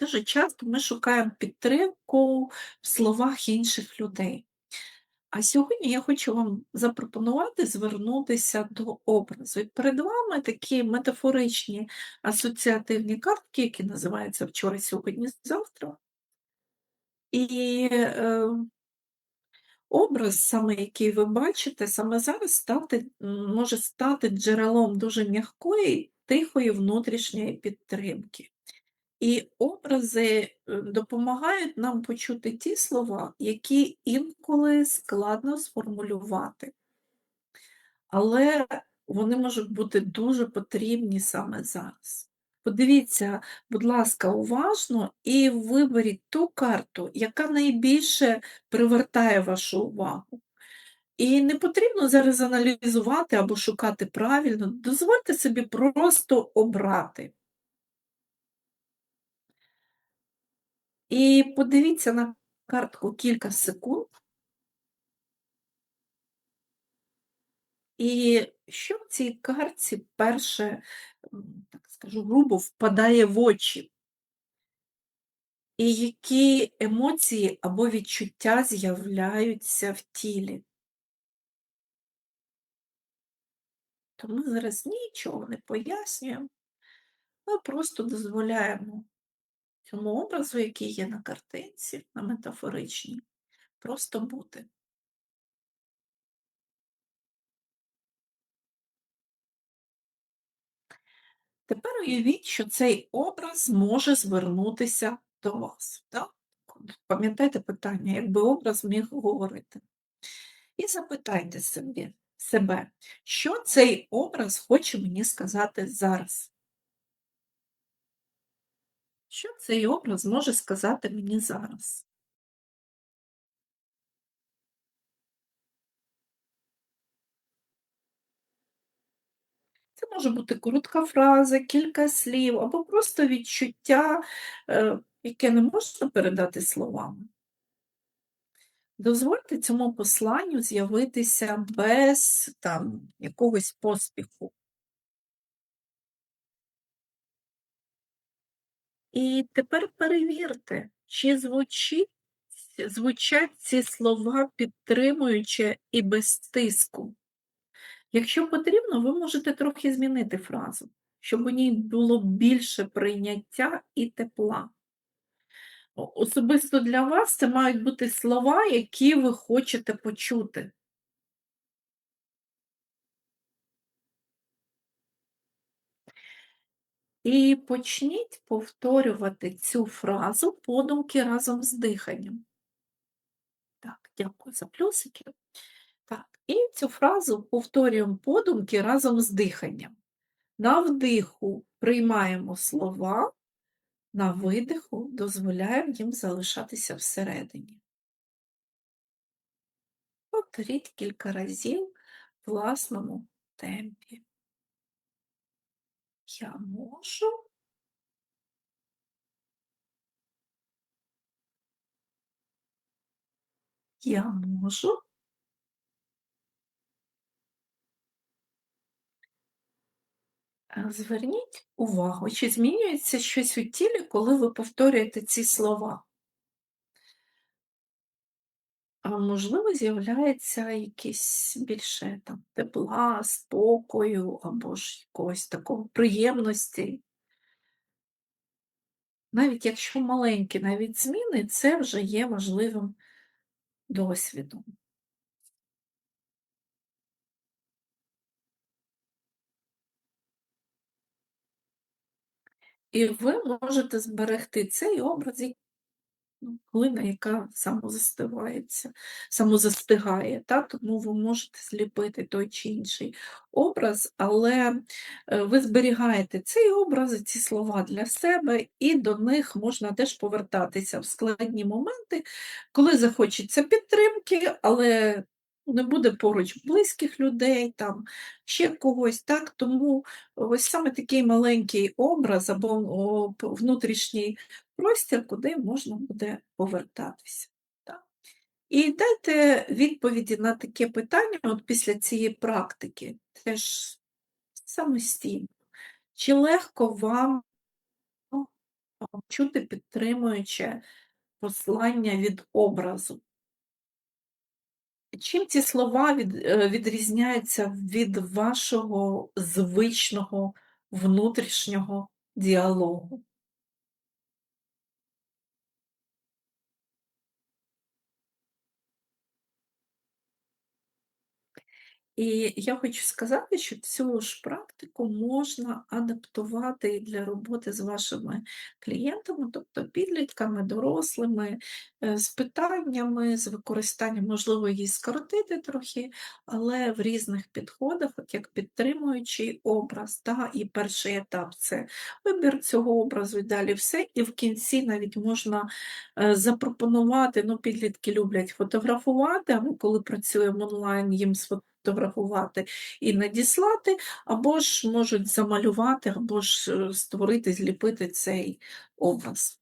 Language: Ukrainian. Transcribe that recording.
Дуже часто ми шукаємо підтримку в словах інших людей. А сьогодні я хочу вам запропонувати звернутися до образу. І перед вами такі метафоричні асоціативні картки, які називаються вчора, сьогодні, завтра. І е, образ, саме який ви бачите, саме зараз стати, може стати джерелом дуже м'якої, тихої внутрішньої підтримки. І образи е, допомагають нам почути ті слова, які інколи складно сформулювати, але вони можуть бути дуже потрібні саме зараз. Подивіться, будь ласка, уважно і виберіть ту карту, яка найбільше привертає вашу увагу. І не потрібно зараз аналізувати або шукати правильно, дозвольте собі просто обрати. І подивіться на картку кілька секунд. І що в цій картці перше, так скажу, грубо впадає в очі? І які емоції або відчуття з'являються в тілі? То ми зараз нічого не пояснюємо, ми просто дозволяємо цьому образу, який є на картинці, на метафоричній, просто бути. Тепер уявіть, що цей образ може звернутися до вас. Так? Пам'ятайте питання, якби образ міг говорити. І запитайте собі, себе, що цей образ хоче мені сказати зараз? Що цей образ може сказати мені зараз? Це може бути коротка фраза, кілька слів або просто відчуття, е, яке не можна передати словами. Дозвольте цьому посланню з'явитися без там, якогось поспіху. І тепер перевірте, чи звучить, звучать ці слова підтримуючи і без тиску. Якщо потрібно, ви можете трохи змінити фразу, щоб у ній було більше прийняття і тепла. Особисто для вас це мають бути слова, які ви хочете почути. І почніть повторювати цю фразу подумки разом з диханням. Так, дякую за плюсики. Так, і цю фразу повторюємо подумки разом з диханням. На вдиху приймаємо слова, на видиху дозволяємо їм залишатися всередині. Повторіть кілька разів в власному темпі. Я можу. Я можу. Е, зверніть увагу, чи змінюється щось у тілі, коли ви повторюєте ці слова. А можливо, з'являється якесь більше там, тепла, спокою або ж якогось такого приємності. Навіть якщо маленькі навіть зміни, це вже є важливим досвідом. І ви можете зберегти цей образ, ну, глина, яка самозастивається, самозастигає, та? тому ви можете зліпити той чи інший образ, але е, ви зберігаєте цей образ, ці слова для себе, і до них можна теж повертатися в складні моменти, коли захочеться підтримки, але не буде поруч близьких людей, там, ще когось. так, Тому ось саме такий маленький образ або внутрішній простір, куди можна буде повертатися. І дайте відповіді на таке питання от після цієї практики, теж самостійно. Чи легко вам чути підтримуюче послання від образу. Чим ці слова від е, відрізняються від вашого звичного внутрішнього діалогу? І я хочу сказати, що цю ж практику можна адаптувати для роботи з вашими клієнтами, тобто підлітками, дорослими, з питаннями, з використанням, можливо, її скоротити трохи, але в різних підходах, як підтримуючий образ, та, і перший етап це вибір цього образу, і далі все. І в кінці навіть можна е, запропонувати, ну, підлітки люблять фотографувати, а ми коли працюємо онлайн, їм сфотографувати і надіслати, або ж можуть замалювати, або ж е, створити, зліпити цей образ.